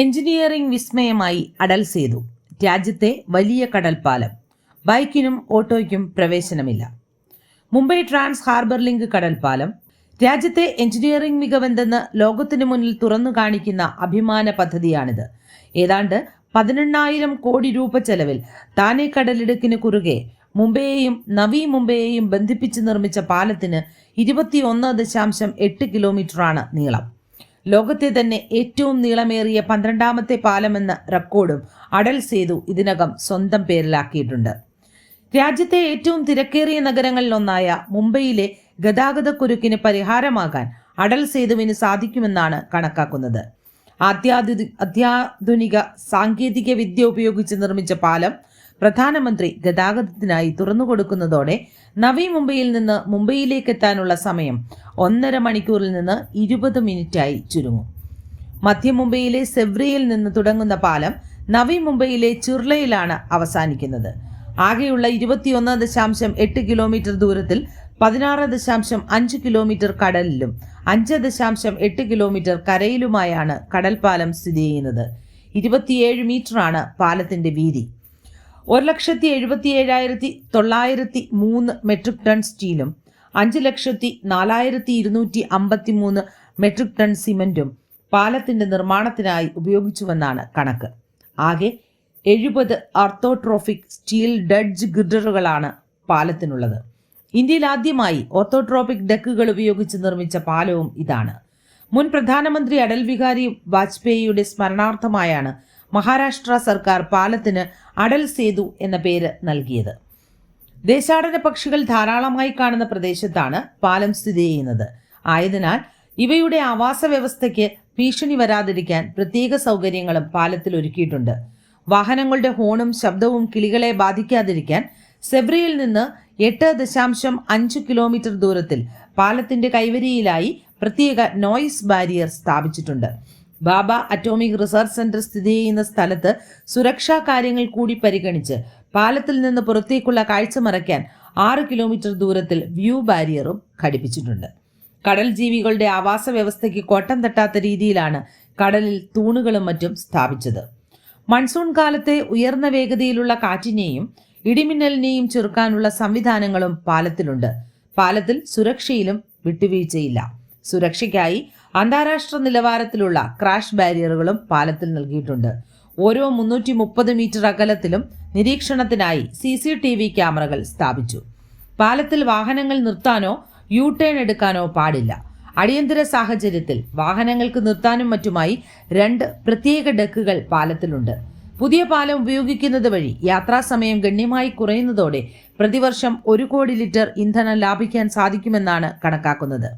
Engineering വിസ്മയമായി Atal Sethu. രാജ്യത്തെ വലിയ കടൽപ്പാലം. ബൈക്കിനും ഓട്ടോയ്ക്കും പ്രവേശനമില്ല. മുംബൈ ട്രാൻസ് ഹാർബർ ലിങ്ക് കടൽപ്പാലം. രാജ്യത്തെ എഞ്ചിനീയറിംഗ് മികവെന്തെന്ന് ലോകത്തിനു മുന്നിൽ തുറന്നു കാണിക്കുന്ന അഭിമാന പദ്ധതിയാണിത്. ഏതാണ്ട് പതിനെണ്ണായിരം കോടി രൂപ ചെലവിൽ താനെ കടലിടുക്കിന് കുറുകെ മുംബൈയെയും നവി മുംബൈയെയും ബന്ധിപ്പിച്ച് നിർമ്മിച്ച പാലത്തിന് ഇരുപത്തിയൊന്ന് ദശാംശം എട്ട് കിലോമീറ്ററാണ് നീളം. ലോകത്തെ തന്നെ ഏറ്റവും നീളമേറിയ പന്ത്രണ്ടാമത്തെ പാലമെന്ന റെക്കോർഡും അടൽ സേതു ഇതിനകം സ്വന്തം പേരിലാക്കിയിട്ടുണ്ട്. രാജ്യത്തെ ഏറ്റവും തിരക്കേറിയ നഗരങ്ങളിലൊന്നായ മുംബൈയിലെ ഗതാഗതക്കുരുക്കിന് പരിഹാരമാകാൻ അടൽ സേതുവിന് സാധിക്കുമെന്നാണ് കണക്കാക്കുന്നത്. അത്യാധു അത്യാധുനിക സാങ്കേതിക വിദ്യ ഉപയോഗിച്ച് നിർമ്മിച്ച പാലം പ്രധാനമന്ത്രി ഗതാഗതത്തിനായി തുറന്നുകൊടുക്കുന്നതോടെ നവി മുംബൈയിൽ നിന്ന് മുംബൈയിലേക്ക് എത്താനുള്ള സമയം ഒന്നര മണിക്കൂറിൽ നിന്ന് ഇരുപത് മിനിറ്റായി ചുരുങ്ങും. മധ്യ മുംബൈയിലെ സെവ്രിയിൽ നിന്ന് തുടങ്ങുന്ന പാലം നവി മുംബൈയിലെ ചിർലയിലാണ് അവസാനിക്കുന്നത്. ആകെയുള്ള ഇരുപത്തിയൊന്ന് ദശാംശം എട്ട് കിലോമീറ്റർ ദൂരത്തിൽ പതിനാറ് ദശാംശം അഞ്ച് കിലോമീറ്റർ കടലിലും അഞ്ച് ദശാംശം എട്ട് കിലോമീറ്റർ കരയിലുമായാണ് കടൽപാലം സ്ഥിതി ചെയ്യുന്നത്. ഇരുപത്തിയേഴ് മീറ്ററാണ് പാലത്തിന്റെ വീതി. ഒരു ലക്ഷത്തി എഴുപത്തി ഏഴായിരത്തി തൊള്ളായിരത്തി മൂന്ന് മെട്രിക് ടൺ സ്റ്റീലും അഞ്ച് ലക്ഷത്തി നാലായിരത്തി ഇരുന്നൂറ്റി അമ്പത്തി മൂന്ന് മെട്രിക് ടൺ സിമന്റും പാലത്തിന്റെ നിർമ്മാണത്തിനായി ഉപയോഗിച്ചുവെന്നാണ് കണക്ക്. ആകെ എഴുപത് ഓർത്തോട്രോഫിക് സ്റ്റീൽ ഡഡ്ജ് ഗിഡറുകളാണ് പാലത്തിനുള്ളത്. ഇന്ത്യയിൽ ആദ്യമായി ഓർത്തോട്രോപിക് ഡെക്കുകൾ ഉപയോഗിച്ച് നിർമ്മിച്ച പാലവും ഇതാണ്. മുൻ പ്രധാനമന്ത്രി അടൽ ബിഹാരി വാജ്പേയിയുടെ സ്മരണാർത്ഥമായാണ് മഹാരാഷ്ട്ര സർക്കാർ പാലത്തിന് അടൽ സേതു എന്ന പേര് നൽകിയത്. ദേശാടന പക്ഷികൾ ധാരാളമായി കാണുന്ന പ്രദേശത്താണ് പാലം സ്ഥിതി ചെയ്യുന്നത്. ആയതിനാൽ ഇവയുടെ ആവാസ വ്യവസ്ഥയ്ക്ക് ഭീഷണി വരാതിരിക്കാൻ പ്രത്യേക സൗകര്യങ്ങളും പാലത്തിൽ ഒരുക്കിയിട്ടുണ്ട്. വാഹനങ്ങളുടെ ഹോണും ശബ്ദവും കിളികളെ ബാധിക്കാതിരിക്കാൻ സെബ്രിയിൽ നിന്ന് എട്ട് ദശാംശം അഞ്ച് കിലോമീറ്റർ ദൂരത്തിൽ പാലത്തിന്റെ കൈവരിയിലായി പ്രത്യേക നോയിസ് ബാരിയർ സ്ഥാപിച്ചിട്ടുണ്ട്. ബാബ അറ്റോമിക് റിസർച്ച് സെന്റർ സ്ഥിതി ചെയ്യുന്ന സ്ഥലത്ത് സുരക്ഷാ കാര്യങ്ങൾ കൂടി പരിഗണിച്ച് പാലത്തിൽ നിന്ന് പുറത്തേക്കുള്ള കാഴ്ച മറയ്ക്കാൻ ആറ് കിലോമീറ്റർ ദൂരത്തിൽ വ്യൂ ബാരിയറും ഘടിപ്പിച്ചിട്ടുണ്ട്. കടൽ ജീവികളുടെ ആവാസ വ്യവസ്ഥയ്ക്ക് കോട്ടം തട്ടാത്ത രീതിയിലാണ് കടലിൽ തൂണുകളും മറ്റും സ്ഥാപിച്ചത്. മൺസൂൺ കാലത്തെ ഉയർന്ന വേഗതയിലുള്ള കാറ്റിനെയും ഇടിമിന്നലിനെയും ചെറുക്കാനുള്ള സംവിധാനങ്ങളും പാലത്തിലുണ്ട്. പാലത്തിൽ സുരക്ഷയിലും വിട്ടുവീഴ്ചയില്ല. സുരക്ഷയ്ക്കായി അന്താരാഷ്ട്ര നിലവാരത്തിലുള്ള ക്രാഷ് ബാരിയറുകളും പാലത്തിൽ നൽകിയിട്ടുണ്ട്. ഓരോ മുന്നൂറ്റി മുപ്പത് മീറ്റർ അകലത്തിലും നിരീക്ഷണത്തിനായി സി സി ടി വി ക്യാമറകൾ സ്ഥാപിച്ചു. പാലത്തിൽ വാഹനങ്ങൾ നിർത്താനോ യു ടേൺ എടുക്കാനോ പാടില്ല. അടിയന്തര സാഹചര്യത്തിൽ വാഹനങ്ങൾക്ക് നിർത്താനും മറ്റുമായി രണ്ട് പ്രത്യേക ഡെക്കുകൾ പാലത്തിലുണ്ട്. പുതിയ പാലം ഉപയോഗിക്കുന്നത് വഴി യാത്രാസമയം ഗണ്യമായി കുറയുന്നതോടെ പ്രതിവർഷം ഒരു കോടി ലിറ്റർ ഇന്ധനം ലാഭിക്കാൻ സാധിക്കുമെന്നാണ് കണക്കാക്കുന്നത്.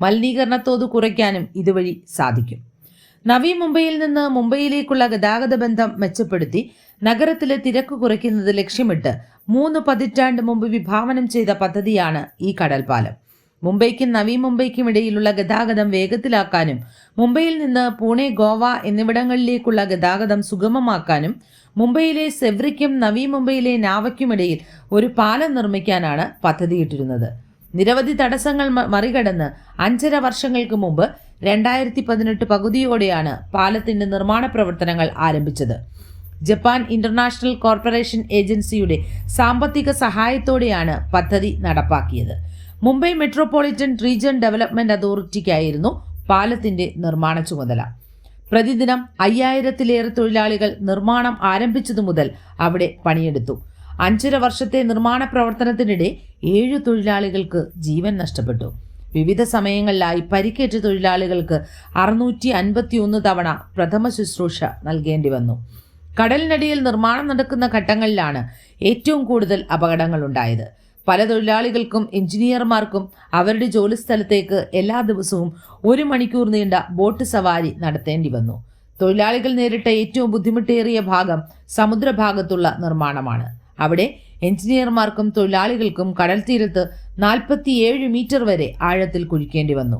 മലിനീകരണത്തോത് കുറയ്ക്കാനും ഇതുവഴി സാധിക്കും. നവി മുംബൈയിൽ നിന്ന് മുംബൈയിലേക്കുള്ള ഗതാഗത ബന്ധം മെച്ചപ്പെടുത്തി നഗരത്തിലെ തിരക്ക് കുറയ്ക്കുന്നത് ലക്ഷ്യമിട്ട് മൂന്ന് പതിറ്റാണ്ട് മുമ്പ് വിഭാവനം ചെയ്ത പദ്ധതിയാണ് ഈ കടൽപ്പാലം. മുംബൈക്കും നവി മുംബൈക്കും ഇടയിലുള്ള ഗതാഗതം വേഗത്തിലാക്കാനും മുംബൈയിൽ നിന്ന് പൂനെ ഗോവ എന്നിവിടങ്ങളിലേക്കുള്ള ഗതാഗതം സുഗമമാക്കാനും മുംബൈയിലെ സെവ്രിക്കും നവി മുംബൈയിലെ നാവയ്ക്കുമിടയിൽ ഒരു പാലം നിർമ്മിക്കാനാണ് പദ്ധതിയിട്ടിരുന്നത്. നിരവധി തടസ്സങ്ങൾ മറികടന്ന് അഞ്ചര വർഷങ്ങൾക്ക് മുമ്പ് രണ്ടായിരത്തി പതിനെട്ട് പകുതിയോടെയാണ് പാലത്തിന്റെ നിർമ്മാണ പ്രവർത്തനങ്ങൾ ആരംഭിച്ചത്. ജപ്പാൻ ഇന്റർനാഷണൽ കോർപ്പറേഷൻ ഏജൻസിയുടെ സാമ്പത്തിക സഹായത്തോടെയാണ് പദ്ധതി നടപ്പാക്കിയത്. മുംബൈ മെട്രോപൊളിറ്റൻ റീജിയൻ ഡെവലപ്മെന്റ് അതോറിറ്റിക്കായിരുന്നു പാലത്തിന്റെ നിർമ്മാണ ചുമതല. പ്രതിദിനം അയ്യായിരത്തിലേറെ തൊഴിലാളികൾ നിർമ്മാണം ആരംഭിച്ചതു മുതൽ അവിടെ പണിയെടുത്തു. അഞ്ചര വർഷത്തെ നിർമ്മാണ പ്രവർത്തനത്തിനിടെ ഏഴ് തൊഴിലാളികൾക്ക് ജീവൻ നഷ്ടപ്പെട്ടു. വിവിധ സമയങ്ങളിലായി പരിക്കേറ്റ തൊഴിലാളികൾക്ക് അറുന്നൂറ്റി അൻപത്തി ഒന്ന് തവണ പ്രഥമ ശുശ്രൂഷ നൽകേണ്ടി വന്നു. കടലിനടിയിൽ നിർമ്മാണം നടക്കുന്ന ഘട്ടങ്ങളിലാണ് ഏറ്റവും കൂടുതൽ അപകടങ്ങളുണ്ടായത്. പല തൊഴിലാളികൾക്കും എഞ്ചിനീയർമാർക്കും അവരുടെ ജോലിസ്ഥലത്തേക്ക് എല്ലാ ദിവസവും ഒരു മണിക്കൂർ നീണ്ട ബോട്ട് സവാരി നടത്തേണ്ടി വന്നു. തൊഴിലാളികൾ നേരിട്ട ഏറ്റവും ബുദ്ധിമുട്ടേറിയ ഭാഗം സമുദ്രഭാഗത്തുള്ള നിർമ്മാണമാണ്. അവിടെ എഞ്ചിനീയർമാർക്കും തൊഴിലാളികൾക്കും കടൽ തീരത്ത് നാൽപ്പത്തിയേഴ് മീറ്റർ വരെ ആഴത്തിൽ കുഴിക്കേണ്ടി വന്നു.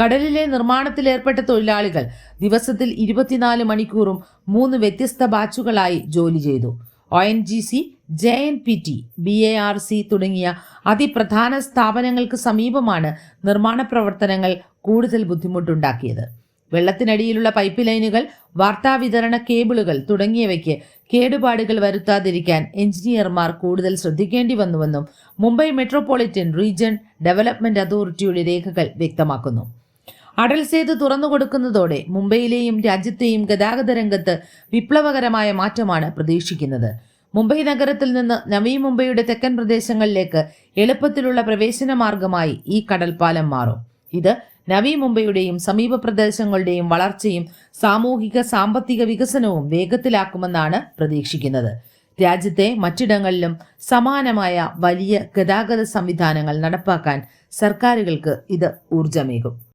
കടലിലെ നിർമ്മാണത്തിൽ ഏർപ്പെട്ട തൊഴിലാളികൾ ദിവസത്തിൽ ഇരുപത്തിനാല് മണിക്കൂറും മൂന്ന് വ്യത്യസ്ത ബാച്ചുകളായി ജോലി ചെയ്തു. O N G C J N P T B A R C തുടങ്ങിയ അതിപ്രധാന സ്ഥാപനങ്ങൾക്ക് സമീപമാണ് നിർമ്മാണ പ്രവർത്തനങ്ങൾ കൂടുതൽ ബുദ്ധിമുട്ടുണ്ടാക്കിയത്. വെള്ളത്തിനടിയിലുള്ള പൈപ്പ് ലൈനുകൾ വാർത്താവിതരണ കേബിളുകൾ തുടങ്ങിയവയ്ക്ക് കേടുപാടുകൾ വരുത്താതിരിക്കാൻ എഞ്ചിനീയർമാർ കൂടുതൽ ശ്രദ്ധിക്കേണ്ടി വന്നുവെന്നും മുംബൈ മെട്രോപൊളിറ്റൻ റീജിയൻ ഡെവലപ്മെന്റ് അതോറിറ്റിയുടെ രേഖകൾ വ്യക്തമാക്കുന്നു. അടൽ സേതു തുറന്നുകൊടുക്കുന്നതോടെ മുംബൈയിലെയും രാജ്യത്തെയും ഗതാഗത രംഗത്ത് വിപ്ലവകരമായ മാറ്റമാണ് പ്രതീക്ഷിക്കുന്നത്. മുംബൈ നഗരത്തിൽ നിന്ന് നവീ മുംബൈയുടെ തെക്കൻ പ്രദേശങ്ങളിലേക്ക് എളുപ്പത്തിലുള്ള പ്രവേശന മാർഗമായി ഈ കടൽപ്പാലം മാറും. ഇത് നവീ മുംബൈയുടെയും സമീപ പ്രദേശങ്ങളുടെയും വളർച്ചയും സാമൂഹിക സാമ്പത്തിക വികസനവും വേഗത്തിലാക്കുമെന്നാണ് പ്രതീക്ഷിക്കുന്നത്. രാജ്യത്തെ മറ്റിടങ്ങളിലും സമാനമായ വലിയ ഗതാഗത സംവിധാനങ്ങൾ നടപ്പാക്കാൻ സർക്കാരുകൾക്ക് ഇത് ഊർജമേകും